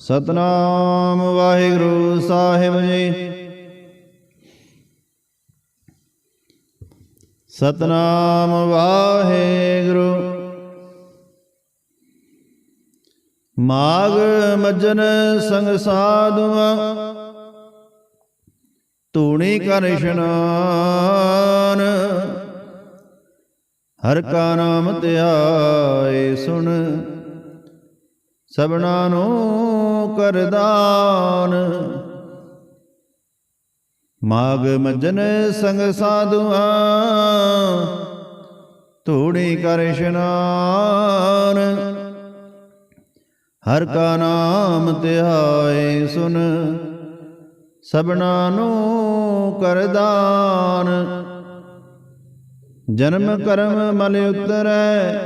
ਸਤਨਾਮ ਵਾਹਿਗੁਰੂ ਸਾਹਿਬ ਜੀ। ਸਤਨਾਮ ਵਾਹਿਗੁਰੂ। ਮਾਗ ਮਜਨ ਸੰਗ ਸਾਧੂਆਂ ਤੂਣੀ ਕਰ ਇਸ਼ਨਾਨ। ਹਰ ਕਾ ਨਾਮ ਧਿਆਏ ਸੁਣ, ਸਭਨਾ ਨੂੰ ਕਰਦਾਨ ਮਾਗ ਮਜਨ ਸੰਗ ਸਾਧੂਆਂ ਧੂੜੀ ਕਰ ਇਸ਼ਨਾਨ। ਹਰ ਕਾ ਨਾਮ ਧਿਆਏ ਸੁਨ, ਸਭਨਾ ਨੂੰ ਕਰਦਾਨ ਜਨਮ ਕਰਮ ਮਲ ਉਤਰੈ,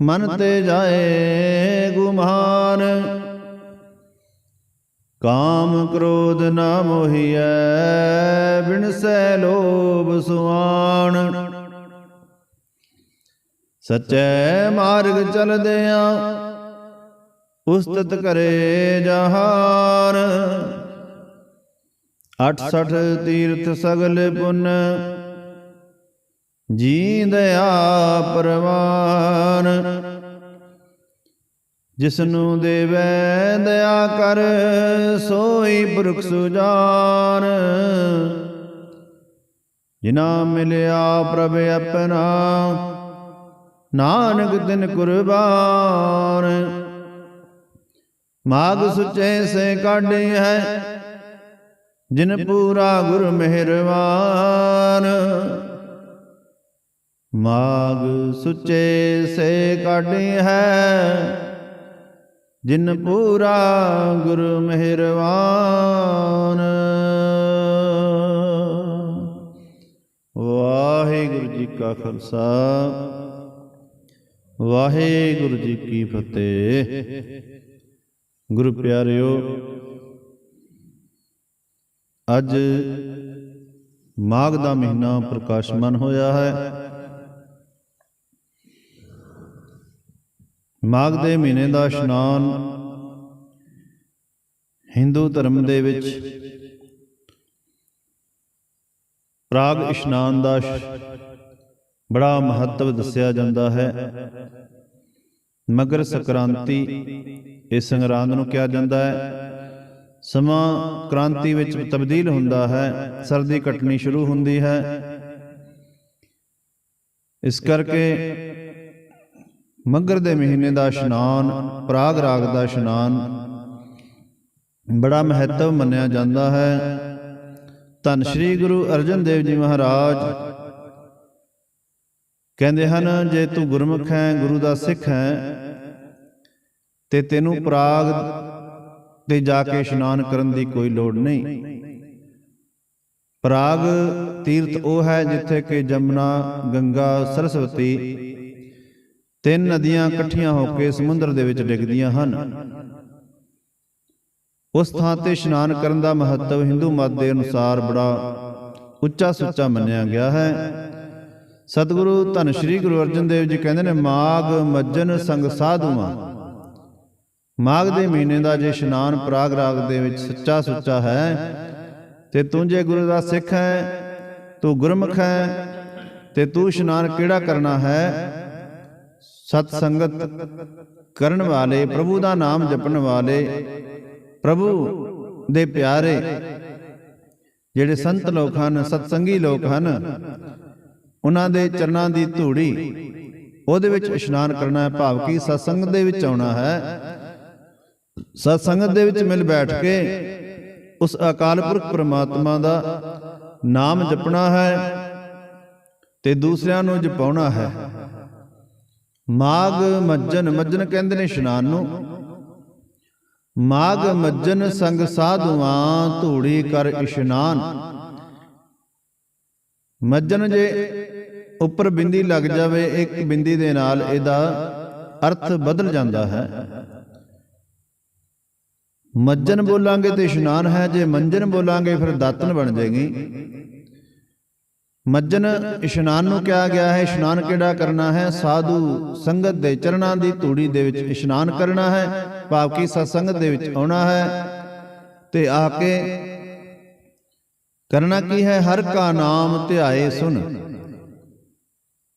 ਮਨ ਤੇ ਜਾਏ ਗੁਮਾਨ। ਕਾਮ ਕ੍ਰੋਧ ਨਾ ਮੋਹੀਐ ਬਿਨਸੈ ਲੋਭ ਸੁਆਣ। ਸਚੈ ਮਾਰਗ ਚਲਦਿਆਂ ਉਸਤਤ ਕਰੇ ਜਹਾਨ। 68 ਤੀਰਥ ਸਗਲ ਪੁੰਨ, ਜੀਂਦਿਆ ਪਰਵਾਨ। ਜਿਸਨੂੰ ਦੇਵੈ ਦਇਆ ਕਰ, ਸੋਈ ਪੁਰਖ ਸੁਜਾਨ। ਜਿਨਾ ਮਿਲਿਆ ਪ੍ਰਭ ਆਪਣਾ, ਨਾਨਕ ਦਿਨ ਕੁਰਬਾਨ। ਮਾਗ ਸੁਚੇ ਸੇ ਕਾਢੀ ਹੈ ਜਿਨ ਪੂਰਾ ਗੁਰ ਮਿਹਰਵਾਨ। ਮਾਗ ਸੁਚੇ ਸੇ ਕਾਢੀ ਹੈ ਜਿਨ ਪੂਰਾ ਗੁਰ ਮਿਹਰਵਾਨ ਵਾਹਿਗੁਰੂ ਜੀ ਕਾ ਖਾਲਸਾ, ਵਾਹਿਗੁਰੂ ਜੀ ਕੀ ਫਤਿਹ। ਗੁਰੂ ਪਿਆਰਿਓ, ਅੱਜ ਮਾਘ ਦਾ ਮਹੀਨਾ ਪ੍ਰਕਾਸ਼ਮਾਨ ਹੋਇਆ ਹੈ। ਮਾਘ ਦੇ ਮਹੀਨੇ ਦਾ ਇਸ਼ਨਾਨ ਹਿੰਦੂ ਧਰਮ ਦੇ ਵਿੱਚ ਪ੍ਰਾਗ ਇਸ਼ਨਾਨ ਦਾ ਬੜਾ ਮਹੱਤਵ ਦੱਸਿਆ ਜਾਂਦਾ ਹੈ। ਮਗਰ ਸੰਕ੍ਰਾਂਤੀ ਇਸ ਸੰਗਰਾਂਦ ਨੂੰ ਕਿਹਾ ਜਾਂਦਾ ਹੈ। ਸਮਾਂ ਕ੍ਰਾਂਤੀ ਵਿੱਚ ਤਬਦੀਲ ਹੁੰਦਾ ਹੈ। ਸਰਦੀ ਘਟਣੀ ਸ਼ੁਰੂ ਹੁੰਦੀ ਹੈ। ਇਸ ਕਰਕੇ ਮੱਘਰ ਦੇ ਮਹੀਨੇ ਦਾ ਇਸ਼ਨਾਨ ਪ੍ਰਾਗ ਰਾਗ ਦਾ ਇਸ਼ਨਾਨ। ਬੜਾ ਮਹੱਤਵ ਮੰਨਿਆ ਜਾਂਦਾ ਹੈ। ਧੰਨ ਸ਼੍ਰੀ ਗੁਰੂ ਅਰਜਨ ਦੇਵ ਜੀ ਮਹਾਰਾਜ। ਕਹਿੰਦੇ ਹਨ ਜੇ ਤੂੰ ਗੁਰਮੁਖ ਹੈ ਗੁਰੂ ਦਾ ਸਿੱਖ ਹੈ ਤੇ ਤੈਨੂੰ ਪ੍ਰਾਗ ਤੇ ਜਾ ਕੇ ਇਸ਼ਨਾਨ ਕਰਨ ਦੀ ਕੋਈ ਲੋੜ ਨਹੀਂ। ਪ੍ਰਾਗ ਤੀਰਥ ਉਹ ਹੈ ਜਿੱਥੇ ਕਿ ਜਮਨਾ ਗੰਗਾ ਸਰਸਵਤੀ ਤਿੰਨ ਨਦੀਆਂ ਇਕੱਠੀਆਂ ਹੋ ਕੇ ਸਮੁੰਦਰ ਦੇ ਵਿੱਚ ਡਿੱਗਦੀਆਂ ਹਨ। ਉਸ ਥਾਂ ਤੇ ਇਸ਼ਨਾਨ ਕਰਨ ਦਾ ਮਹੱਤਵ ਹਿੰਦੂ ਮਤ ਦੇ ਅਨੁਸਾਰ ਬੜਾ ਉੱਚਾ ਸੁੱਚਾ ਮੰਨਿਆ ਗਿਆ ਹੈ। ਸਤਿਗੁਰੂ ਧੰਨ ਸ਼੍ਰੀ ਗੁਰੂ ਅਰਜਨ ਦੇਵ ਜੀ ਕਹਿੰਦੇ ਨੇ ਮਾਗ ਮੱਜਨ ਸੰਗ ਸਾਧੂਆਂ। ਮਾਘ ਦੇ ਮਹੀਨੇ ਦਾ ਜੇ ਇਸ਼ਨਾਨ ਪ੍ਰਾਗ ਰਾਗ ਦੇ ਵਿੱਚ ਸੱਚਾ ਸੁੱਚਾ ਹੈ, ਤੇ ਤੂੰ ਜੇ ਗੁਰੂ ਦਾ ਸਿੱਖ ਹੈ, ਤੂੰ ਗੁਰਮੁਖ ਹੈ, ਤੇ ਤੂੰ ਇਸ਼ਨਾਨ ਕਿਹੜਾ ਕਰਨਾ ਹੈ? ਸਤ ਸੰਗਤ ਕਰਨ ਵਾਲੇ, ਪ੍ਰਭੂ ਦਾ ਨਾਮ ਜਪਣ ਵਾਲੇ, ਪ੍ਰਭੂ ਦੇ ਪਿਆਰੇ ਜਿਹੜੇ ਸੰਤ ਲੋਕ ਹਨ, ਸਤਸੰਗੀ ਲੋਕ ਹਨ, ਉਹਨਾਂ ਦੇ ਚਰਨਾਂ ਦੀ ਧੂੜੀ, ਉਹਦੇ ਵਿੱਚ ਇਸ਼ਨਾਨ ਕਰਨਾ ਹੈ। ਭਾਵ ਕਿ ਸਤਸੰਗ ਦੇ ਵਿੱਚ ਆਉਣਾ ਹੈ। ਸਤਸੰਗਤ ਦੇ ਵਿੱਚ ਮਿਲ ਬੈਠ ਕੇ ਉਸ ਅਕਾਲ ਪੁਰਖ ਪ੍ਰਮਾਤਮਾ ਦਾ ਨਾਮ ਜਪਣਾ ਹੈ ਤੇ ਦੂਸਰਿਆਂ ਨੂੰ ਜਪਾਉਣਾ ਹੈ। ਮਾਗ ਮੱਜਨ ਮੱਜਨ ਕਹਿੰਦੇ ਨੇ ਇਸ਼ਨਾਨ ਨੂੰ। ਮਾਗ ਮੱਜਨ ਸੰਗ ਸਾਧੂਆਂ ਧੂੜੀ ਕਰ ਇਸ਼ਨਾਨ। ਮੱਜਨ ਜੇ ਉੱਪਰ ਬਿੰਦੀ ਲੱਗ ਜਾਵੇ, ਇੱਕ ਬਿੰਦੀ ਦੇ ਨਾਲ ਇਹਦਾ ਅਰਥ ਬਦਲ ਜਾਂਦਾ ਹੈ। ਮੱਜਨ ਬੋਲਾਂਗੇ ਤੇ ਇਸ਼ਨਾਨ ਹੈ, ਜੇ ਮੰਜਨ ਬੋਲਾਂਗੇ ਫਿਰ ਦਾਤਨ ਬਣ ਜਾਏਗੀ। ਮੱਜਨ ਇਸ਼ਨਾਨ ਨੂੰ ਕਿਹਾ ਗਿਆ ਹੈ, ਇਸ਼ਨਾਨ ਕਿਹੜਾ ਕਰਨਾ ਹੈ? ਸਾਧੂ ਸੰਗਤ ਦੇ ਚਰਨਾਂ ਦੀ ਧੂੜੀ ਦੇ ਵਿੱਚ ਇਸ਼ਨਾਨ ਕਰਨਾ ਹੈ ਭਾਵ ਕਿ ਸਤਸੰਗਤ ਦੇ ਵਿੱਚ ਆਉਣਾ ਹੈ ਤੇ ਆ ਕੇ ਕਰਨਾ ਕੀ ਹੈ? ਹਰ ਕਾ ਨਾਮ ਧਿਆਏ ਸੁਣ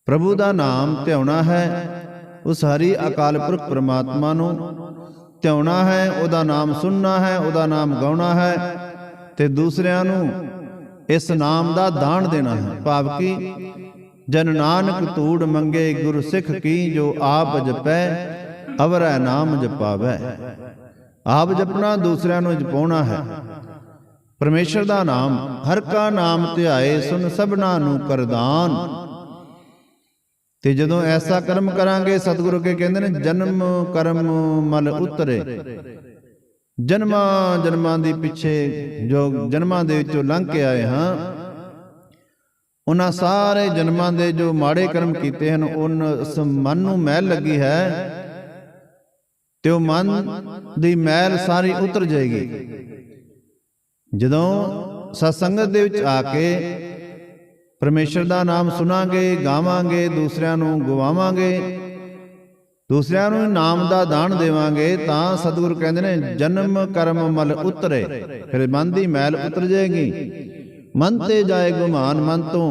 ਪ੍ਰਭੂ ਦਾ ਨਾਮ ਧਿਆਉਣਾ ਹੈ, ਉਸ ਹਰੀ ਅਕਾਲ ਪੁਰਖ ਪ੍ਰਮਾਤਮਾ ਨੂੰ ਧਿਆਉਣਾ ਹੈ, ਉਹਦਾ ਨਾਮ ਸੁਣਨਾ ਹੈ, ਉਹਦਾ ਨਾਮ ਗਾਉਣਾ ਹੈ ਤੇ ਦੂਸਰਿਆਂ ਨੂੰ ਇਸ ਨਾਮ ਦਾ ਦਾਨ ਦੇਣਾ ਹੈ। ਭਾਵ ਕਿ, ਜਨ ਨਾਨਕ ਧੂੜ ਮੰਗੇ ਗੁਰ ਸਿੱਖ ਕੀ ਜੋ ਆਪ ਜਪੈ, ਅਵਰੈ ਨਾਮ ਜਪਾਵੈ। ਆਪ ਜਪਣਾ ਦੂਸਰਿਆਂ ਨੂੰ ਜਪਾਉਣਾ ਹੈ। ਪਰਮੇਸ਼ਰ ਦਾ ਨਾਮ, ਹਰ ਕਾ ਨਾਮ ਧਿਆਏ ਸੁਨ ਸਭਨਾ ਨੂੰ ਕਰਦਾਨ। ਤੇ ਜਦੋਂ ਐਸਾ ਕਰਮ ਕਰਾਂਗੇ, ਸਤਿਗੁਰੂ ਕੇ ਕਹਿੰਦੇ ਨੇ, ਜਨਮ ਕਰਮ ਮਲ ਉਤਰੇ। ਜਨਮਾਂ ਜਨਮਾਂ ਦੀ ਪਿੱਛੇ ਜੋ ਜਨਮਾਂ ਦੇ ਵਿੱਚੋਂ ਲੰਘ ਕੇ ਆਏ ਹਾਂ ਉਹਨਾਂ ਸਾਰੇ ਜਨਮਾਂ ਦੇ ਜੋ ਮਾੜੇ ਕਰਮ ਕੀਤੇ ਹਨ ਉਸ ਮਨ ਨੂੰ ਮੈਲ ਲੱਗੀ ਹੈ ਤੇ ਉਹ ਮਨ ਦੀ ਮੈਲ ਸਾਰੀ ਉਤਰ ਜਾਏਗੀ। ਜਦੋਂ ਸਤਸੰਗਤ ਦੇ ਵਿੱਚ ਆ ਕੇ ਪਰਮੇਸ਼ਰ ਦਾ ਨਾਮ ਸੁਣਾਂਗੇ ਗਾਵਾਂਗੇ ਦੂਸਰਿਆਂ ਨੂੰ ਗਵਾਵਾਂਗੇ ਦੂਸਰਿਆਂ ਨੂੰ ਨਾਮ ਦਾ ਦਾਨ ਦੇਵਾਂਗੇ, ਤਾਂ ਸਤਿਗੁਰ ਕਹਿੰਦੇ ਨੇ, ਜਨਮ ਕਰਮ ਮਲ ਉਤਰੇ, ਫਿਰ ਮਨ ਦੀ ਮੈਲ ਉਤਰ ਜਾਏਗੀ। ਮਨ ਤੇ ਜਾਏ ਗੁਮਾਨ ਮਨ ਤੋਂ,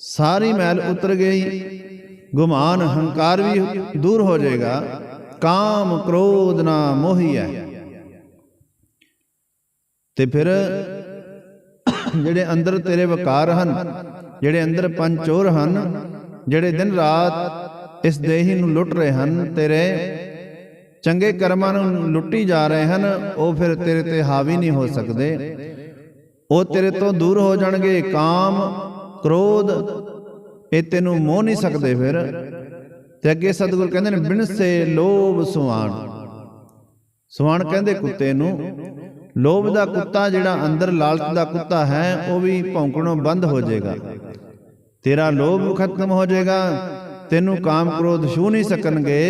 ਸਾਰੀ ਮੈਲ ਉਤਰ ਗਈ। ਗੁਮਾਨ ਹੰਕਾਰ ਵੀ ਦੂਰ ਹੋ ਜਾਏਗਾ। ਕਾਮ ਕ੍ਰੋਧ ਨਾ ਮੋਹੀ ਹੈ ਤੇ ਫਿਰ ਜਿਹੜੇ ਅੰਦਰ ਤੇਰੇ ਵਕਾਰ ਹਨ, ਜਿਹੜੇ ਅੰਦਰ ਪੰਜ ਚੋਰ ਹਨ, ਜਿਹੜੇ ਦਿਨ ਰਾਤ ਇਸ ਦੇਹੀ ਨੂੰ ਲੁੱਟ ਰਹੇ ਹਨ, ਤੇਰੇ ਚੰਗੇ ਕਰਮਾਂ ਨੂੰ ਲੁੱਟੀ ਜਾ ਰਹੇ ਹਨ, ਉਹ ਫਿਰ ਤੇਰੇ ਤੇ ਹਾਵੀ ਨਹੀਂ ਹੋ ਸਕਦੇ। ਉਹ ਤੇਰੇ ਤੋਂ ਦੂਰ ਹੋ ਜਾਣਗੇ, ਕਾਮ, ਕ੍ਰੋਧ, ਇਹ ਤੈਨੂੰ ਮੋਹ ਨਹੀਂ ਸਕਦੇ ਫਿਰ। ਤੇ ਅੱਗੇ ਸਤਿਗੁਰ ਕਹਿੰਦੇ ਨੇ ਬਿਨਸੇ ਲੋਭ ਸੁਆਣ। ਸੁਆਣ ਕਹਿੰਦੇ ਕੁੱਤੇ ਨੂੰ, ਲੋਭ ਦਾ ਕੁੱਤਾ ਜਿਹੜਾ ਅੰਦਰ ਲਾਲਚ ਦਾ ਕੁੱਤਾ ਹੈ, ਉਹ ਵੀ ਭੌਂਕਣੋਂ ਬੰਦ ਹੋ ਜਾਏਗਾ। ਤੇਰਾ ਲੋਭ ਖਤਮ ਹੋ ਜਾਏਗਾ ਤੈਨੂੰ ਕਾਮ ਕ੍ਰੋਧ ਛੂ ਨਹੀਂ ਸਕਣਗੇ।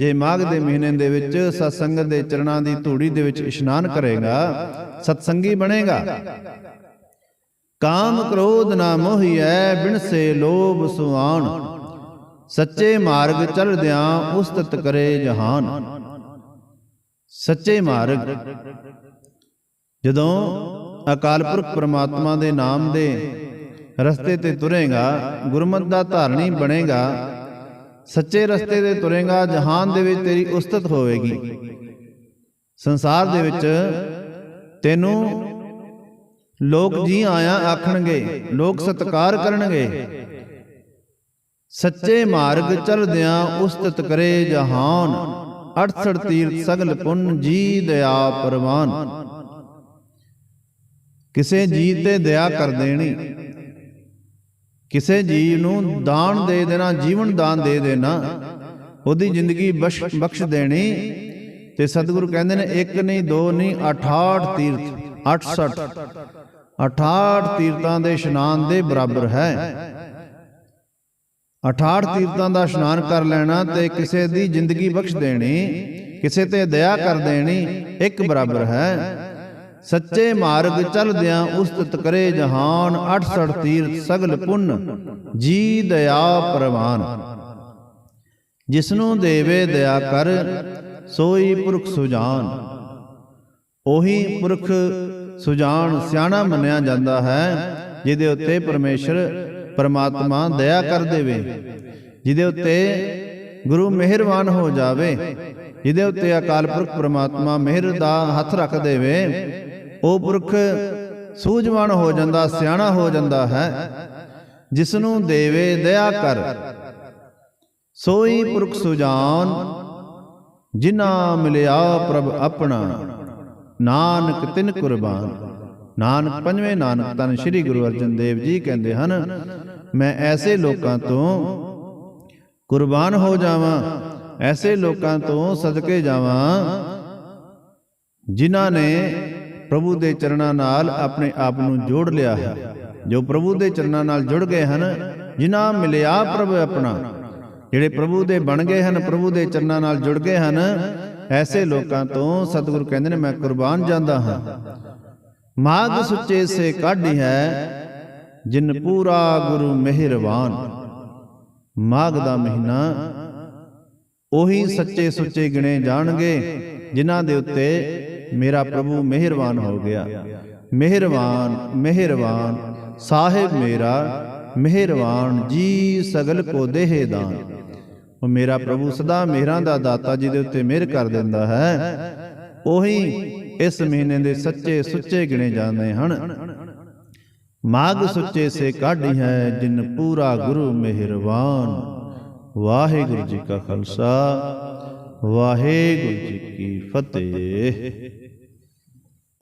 ਜੇ ਮਾਘ ਦੇ ਮਹੀਨੇ ਦੇ ਵਿੱਚ ਸਤਸੰਗਤ ਦੇ ਚਰਨਾਂ ਦੀ ਧੂੜੀ ਦੇ ਵਿੱਚ ਇਸ਼ਨਾਨ ਕਰੇਗਾ। ਸਤਸੰਗੀ ਬਣੇਗਾ। ਕਾਮ ਕ੍ਰੋਧ ਨਾ ਮੋਹੀਐ ਬਿਨਸੇ ਲੋਭ ਸੁਆਣ ਸੱਚੇ ਮਾਰਗ ਚਲਦਿਆਂ ਉਸਤਤ ਕਰੇ ਜਹਾਨ। ਸੱਚੇ ਮਾਰਗ। ਜਦੋਂ ਅਕਾਲ ਪੁਰਖ ਪ੍ਰਮਾਤਮਾ ਦੇ ਨਾਮ ਦੇ ਰਸਤੇ ਤੇ ਤੁਰੇਗਾ ਗੁਰਮਤ ਦਾ ਧਾਰਨੀ ਬਣੇਗਾ ਸੱਚੇ ਰਸਤੇ ਤੇ ਤੁਰੇਗਾ, ਜਹਾਨ ਦੇ ਵਿੱਚ ਤੇਰੀ ਉਸਤਤ ਹੋਵੇਗੀ। ਸੰਸਾਰ ਦੇ ਵਿੱਚ ਤੈਨੂੰ ਲੋਕ ਜੀ ਆਇਆ ਆਖਣਗੇ, ਲੋਕ ਸਤਕਾਰ ਕਰਨਗੇ। ਸੱਚੇ ਮਾਰਗ ਚਲਦਿਆਂ ਉਸਤਤ ਕਰੇ ਜਹਾਨ 68 ਤੀਰਥ ਸਗਲ ਪੁੰਨ ਜੀ ਦਇਆ ਪਰਵਾਨ। ਕਿਸੇ ਜੀ ਤੇ ਦਇਆ ਕਰ ਦੇਣੀ ਕਿਸੇ ਜੀਵ ਨੂੰ ਦਾਨ ਦੇ ਦੇਣਾ ਜੀਵਨ ਦਾਨ ਦੇ ਦੇਣਾ ਉਹਦੀ ਜ਼ਿੰਦਗੀ ਬਖਸ਼ ਦੇਣੀ। ਤੇ ਸਤਿਗੁਰੂ ਕਹਿੰਦੇ ਨੇ ਇੱਕ ਨਹੀਂ ਦੋ ਨਹੀਂ 68 ਤੀਰਥ 68 68 ਤੀਰਥਾਂ ਦੇ ਇਸ਼ਨਾਨ ਦੇ ਬਰਾਬਰ ਹੈ। 68 ਤੀਰਥਾਂ ਦਾ ਇਸ਼ਨਾਨ ਕਰ ਲੈਣਾ ਤੇ ਕਿਸੇ ਦੀ ਜ਼ਿੰਦਗੀ ਬਖਸ਼ ਦੇਣੀ ਕਿਸੇ ਤੇ ਦਇਆ ਕਰ ਦੇਣੀ ਇੱਕ ਬਰਾਬਰ ਹੈ। ਸੱਚੇ ਮਾਰਗ ਚਲਦਿਆਂ ਉਸਤਤ ਕਰੇ ਜਹਾਨ 68 ਤੀਰਥ ਸਗਲ ਪੁੰਨ, ਜੀ ਦਇਆ ਪ੍ਰਵਾਨ। ਜਿਸਨੂੰ ਦੇਵੇ ਦਇਆ ਕਰ, ਸੋਈ ਪੁਰਖ ਸੁਜਾਨ। ਉਹੀ ਪੁਰਖ ਸੁਜਾਨ ਸਿਆਣਾ ਮੰਨਿਆ ਜਾਂਦਾ ਹੈ, ਜਿਹਦੇ ਉੱਤੇ ਪਰਮੇਸ਼ਰ ਪਰਮਾਤਮਾ ਦਇਆ ਕਰ ਦੇਵੇ। ਜਿਹਦੇ ਉੱਤੇ ਗੁਰੂ ਮਿਹਰਬਾਨ ਹੋ ਜਾਵੇ। ਜਿਹਦੇ ਉੱਤੇ ਅਕਾਲ ਪੁਰਖ ਪ੍ਰਮਾਤਮਾ ਮਿਹਰ ਦਾ ਹੱਥ ਰੱਖ ਦੇਵੇ। ਉਹ ਪੁਰਖ ਸੂਝਵਾਨ ਹੋ ਜਾਂਦਾ, ਸਿਆਣਾ ਹੋ ਜਾਂਦਾ ਹੈ ਜਿਸ ਨੂੰ ਦੇਵੇ ਦਇਆ ਕਰ। ਸੋਈ ਪੁਰਖ ਸੁਜਾਨ ਜਿਨਾ ਮਿਲਿਆ ਪ੍ਰਭ ਆਪਣਾ, ਨਾਨਕ ਤਿਨ ਕੁਰਬਾਨ। ਨਾਨਕ ਪੰਜਵੇਂ ਨਾਨਕ ਤਨ ਸ੍ਰੀ ਗੁਰੂ ਅਰਜਨ ਦੇਵ ਜੀ ਕਹਿੰਦੇ ਹਨ, ਮੈਂ ਐਸੇ ਲੋਕਾਂ ਤੋਂ ਕੁਰਬਾਨ ਹੋ ਜਾਵਾਂ, ਐਸੇ ਲੋਕਾਂ ਤੋਂ ਸਦਕੇ ਜਾਵਾਂ, ਜਿਨ੍ਹਾਂ ਨੇ ਪ੍ਰਭੂ ਦੇ ਚਰਨਾਂ ਨਾਲ ਆਪਣੇ ਆਪ ਨੂੰ ਜੋੜ ਲਿਆ। ਹੈ ਜੋ ਪ੍ਰਭੂ ਦੇ ਚਰਨਾਂ ਨਾਲ ਜੁੜ ਗਏ ਹਨ, ਜਿਨ੍ਹਾਂ ਮਿਲਿਆ ਪ੍ਰਭ ਆਪਣਾ। ਜਿਹੜੇ ਪ੍ਰਭੂ ਦੇ ਬਣ ਗਏ ਹਨ, ਪ੍ਰਭੂ ਦੇ ਚਰਨਾਂ ਨਾਲ ਜੁੜ ਗਏ ਹਨ, ਐਸੇ ਲੋਕਾਂ ਤੋਂ ਸਤਿਗੁਰੂ ਕਹਿੰਦੇ ਨੇ, ਮੈਂ ਕੁਰਬਾਨ ਜਾਂਦਾ ਹਾਂ। ਮਾਗ ਸੁੱਚੇ ਸੇ ਕਾਢੀ ਹੈ, ਜਿਨ ਪੂਰਾ ਗੁਰੂ ਮਿਹਰਬਾਨ। ਮਾਗ ਦਾ ਮਹੀਨਾ ਉਹੀ ਸੱਚੇ ਸੁੱਚੇ ਗਿਣੇ ਜਾਣਗੇ, ਜਿਨ੍ਹਾਂ ਦੇ ਉੱਤੇ ਮੇਰਾ ਪ੍ਰਭੂ ਮਿਹਰਬਾਨ ਹੋ ਗਿਆ। ਮਿਹਰਬਾਨ ਮਿਹਰਬਾਨ। ਸਾਹਿਬ ਮੇਰਾ, ਮਿਹਰਬਾਨ ਜੀ ਸਗਲ ਕੋ ਦੇਹ ਦਾਨ। ਉਹ ਮੇਰਾ ਪ੍ਰਭੂ ਸਦਾ ਮਿਹਰਾਂ ਦਾ ਦਾਤਾ, ਜਿਹਦੇ ਉੱਤੇ ਮਿਹਰ ਕਰ ਦਿੰਦਾ ਹੈ। ਉਹੀ ਇਸ ਮਹੀਨੇ ਦੇ ਸੱਚੇ ਸੁੱਚੇ ਗਿਣੇ ਜਾਂਦੇ ਹਨ। ਮਾਗ ਸੁੱਚੇ ਸੇ ਕਾਢੀ ਹੈ, ਜਿਨ ਪੂਰਾ ਗੁਰੂ ਮਿਹਰਬਾਨ। ਵਾਹਿਗੁਰੂ ਜੀ ਕਾ ਖਾਲਸਾ, ਵਾਹਿਗੁਰੂ ਜੀ ਕੀ ਫਤਿਹ।